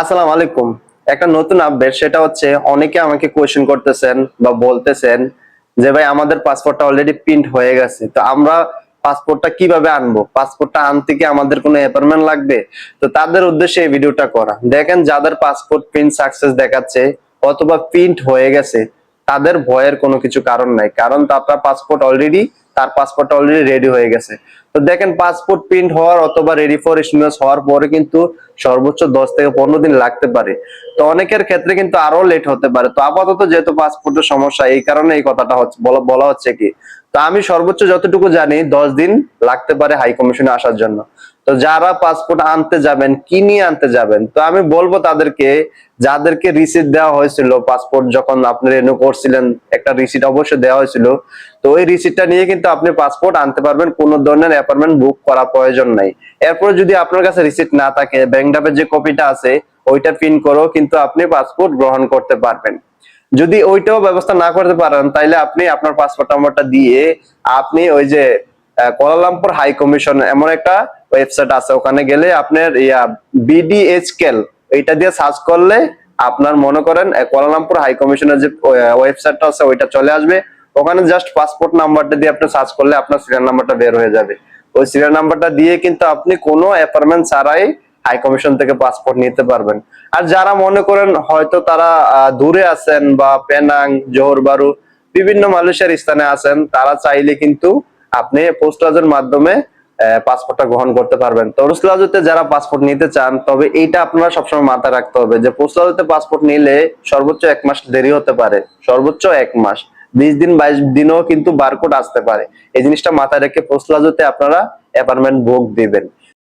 আসসালামু আলাইকুম। একটা নতুন আপডেট সেটা হচ্ছে অনেকে আমাকে কোয়েশ্চেন করতেছেন বা বলতেছেন যে, ভাই, আমাদের পাসপোর্টটা অলরেডি প্রিন্ট হয়ে গেছে, তো আমরা পাসপোর্টটা কীভাবে আনব? পাসপোর্টটা আনতে কি আমাদের কোনো অ্যাপয়েন্টমেন্ট লাগবে? তো তাদের উদ্দেশ্যে এই ভিডিওটা করা। দেখেন, যাদের পাসপোর্ট প্রিন্ট সাকসেস দেখাচ্ছে অথবা প্রিন্ট হয়ে গেছে তাদের ভয়ের কোনো কিছু কারণ নাই। কারণ তার পাসপোর্ট অলরেডি তার পাসপোর্ট অলরেডি রেডি হয়ে গেছে। তো দেখেন পাসপোর্ট প্রিন্ট হওয়ার অথবা রেডি ফর ইস্যুনেস হওয়ার পরে কিন্তু সর্বোচ্চ দশ থেকে পনেরো দিন লাগতে পারে। তো অনেকের ক্ষেত্রে কিন্তু আরও লেট হতে পারে। তো আপাতত যেহেতু পাসপোর্টের সমস্যা, এই কারণে এই কথাটা হচ্ছে, বলা হচ্ছে কি? তো আমি সর্বোচ্চ যতটুকু জানি, দশ দিন লাগতে পারে হাই কমিশনে আসার জন্য। তো যারা পাসপোর্ট আনতে যাবেন কি নিয়ে আনতে যাবেন? তো আমি বলব তাদেরকে যাদেরকে রিসিট দেওয়া হয়েছিল পাসপোর্ট যখন আপনি রেনু করছিলেন একটা রিসিট অবশ্যই দেওয়া হয়েছিল। তো ওই রিসিটটা নিয়ে কিন্তু আপনি পাসপোর্ট আনতে পারবেন কোনো ধরনের অ্যাপয়েন্টমেন্ট বুক করা প্রয়োজন নাই। এরপর যদি আপনার কাছে রিসিট না থাকে ব্যাংক ড্রাফের যে কপিটা আছে ওইটা প্রিন্ট করেও কিন্তু আপনি পাসপোর্ট গ্রহণ করতে পারবেন। যদি ওইটাও ব্যবস্থা না করতে পারেন তাইলে আপনি আপনার পাসপোর্ট নাম্বারটা দিয়ে আপনি ওই যে আহ, কোয়ালালামপুর হাই কমিশন এমন একটা ওয়েবসাইট আছে, ওখানে গেলে আপনার ইয়া বিডিএইচকেল এইটা দিয়ে সার্চ করলে আপনার মনে করেন কোয়ালালামপুর হাই কমিশনের যে ওয়েবসাইটটা আছে, ওইটা চলে আসবে। ওখানে জাস্ট পাসপোর্ট নাম্বারটা দিয়ে আপনি সার্চ করলে আপনার সিরিয়াল নাম্বারটা বের হয়ে যাবে। ওই সিরিয়াল নাম্বারটা দিয়ে কিন্তু আপনি কোনো অ্যাপার্টমেন্ট ছাড়াই হাই কমিশন থেকে পাসপোর্ট নিতে পারবেন। আর যারা মনে করেন হয়তো তারা দূরে আছেন বা পেনাং জোহরবারু বিভিন্ন মালয়েশিয়ার স্থানে আছেন, তারা চাইলে কিন্তু আপনি পোস্ট লাজের মাধ্যমে পাসপোর্টটা গ্রহণ করতে পারবেন। তো রুসলাজুতে যারা পাসপোর্ট নিতে চান, তবে এইটা আপনারা সবসময় মাথায় রাখতে হবে যে পোস্লাজুতে পাসপোর্ট নিলে সর্বোচ্চ এক মাস দেরি হতে পারে। সর্বোচ্চ এক মাস। বিশ দিন, বাইশ দিনও কিন্তু বারকোড আসতে পারে। এই জিনিসটা মাথায় রেখে পোস্লাজুতে আপনারা অ্যাপার্টমেন্ট বুক দিবেন।